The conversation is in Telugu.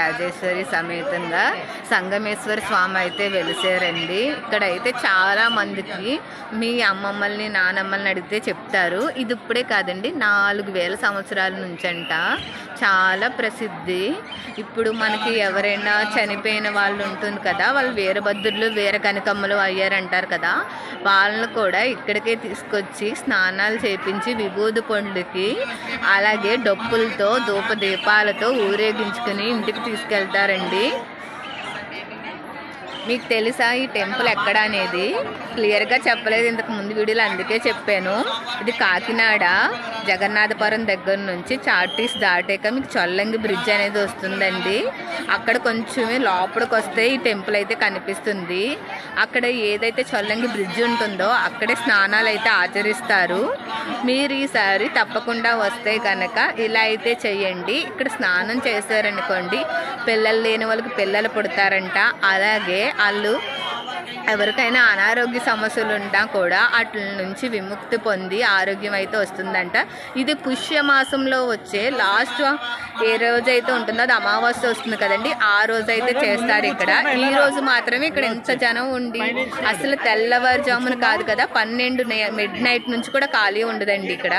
రాజేశ్వరి సమేతంగా సంగమేశ్వర స్వామి అయితే వెలిసారండి. ఇక్కడైతే చాలా మందికి మీ అమ్మమ్మల్ని నానమ్మల్ని అడిగితే చెప్తారు. ఇది ఇప్పుడే కాదండి నాలుగు వేల సంవత్సరాల నుంచంట చాలా ప్రసిద్ధి. ఇప్పుడు మనకి ఎవరైనా చనిపోయిన వాళ్ళు ఉంటుంది కదా వాళ్ళు వీరభద్రులు వీర కనకమ్మలు అయ్యారంటారు కదా వాళ్ళని కూడా ఇక్కడికే తీసుకొచ్చి స్నానాలు చేపించి విభూది పండుకి అలాగే డప్పులతో ధూప దీపాలతో ఊరేగించుకుని ఇంటికి తీసుకెళ్తారండి. మీకు తెలుసా ఈ టెంపుల్ ఎక్కడ అనేది? క్లియర్గా చెప్పలేదు ఇంతకు ముందు వీడియోలో అందుకే చెప్పాను. ఇది కాకినాడ జగన్నాథపురం దగ్గర నుంచి చార్టీస్ దాటాక మీకు చొల్లంగి బ్రిడ్జ్ అనేది వస్తుందండి. అక్కడ కొంచెమే లోపలికి వస్తే ఈ టెంపుల్ అయితే కనిపిస్తుంది. అక్కడ ఏదైతే చొల్లంగి బ్రిడ్జ్ ఉంటుందో అక్కడే స్నానాలు అయితే ఆచరిస్తారు. మీరు ఈసారి తప్పకుండా వస్తే కనుక ఇలా అయితే చెయ్యండి ఇక్కడ స్నానం చేశారనుకోండి పిల్లలు లేని వాళ్ళకి పిల్లలు పుడతారంట. అలాగే వాళ్ళు ఎవరికైనా అనారోగ్య సమస్యలు ఉంటా కూడా వాటి నుంచి విముక్తి పొంది ఆరోగ్యం అయితే వస్తుందంట. ఇది పుష్యమాసంలో వచ్చే లాస్ట్ ఏ రోజు అయితే ఉంటుందో అది అమావాస్య వస్తుంది కదండి. ఆ రోజు అయితే చేస్తారు ఇక్కడ. ఈ రోజు మాత్రమే ఇక్కడ ఎంత జనం ఉండి అసలు తెల్లవారుజామున కాదు కదా పన్నెండు మిడ్ నైట్ నుంచి కూడా ఖాళీ ఉండదండి ఇక్కడ.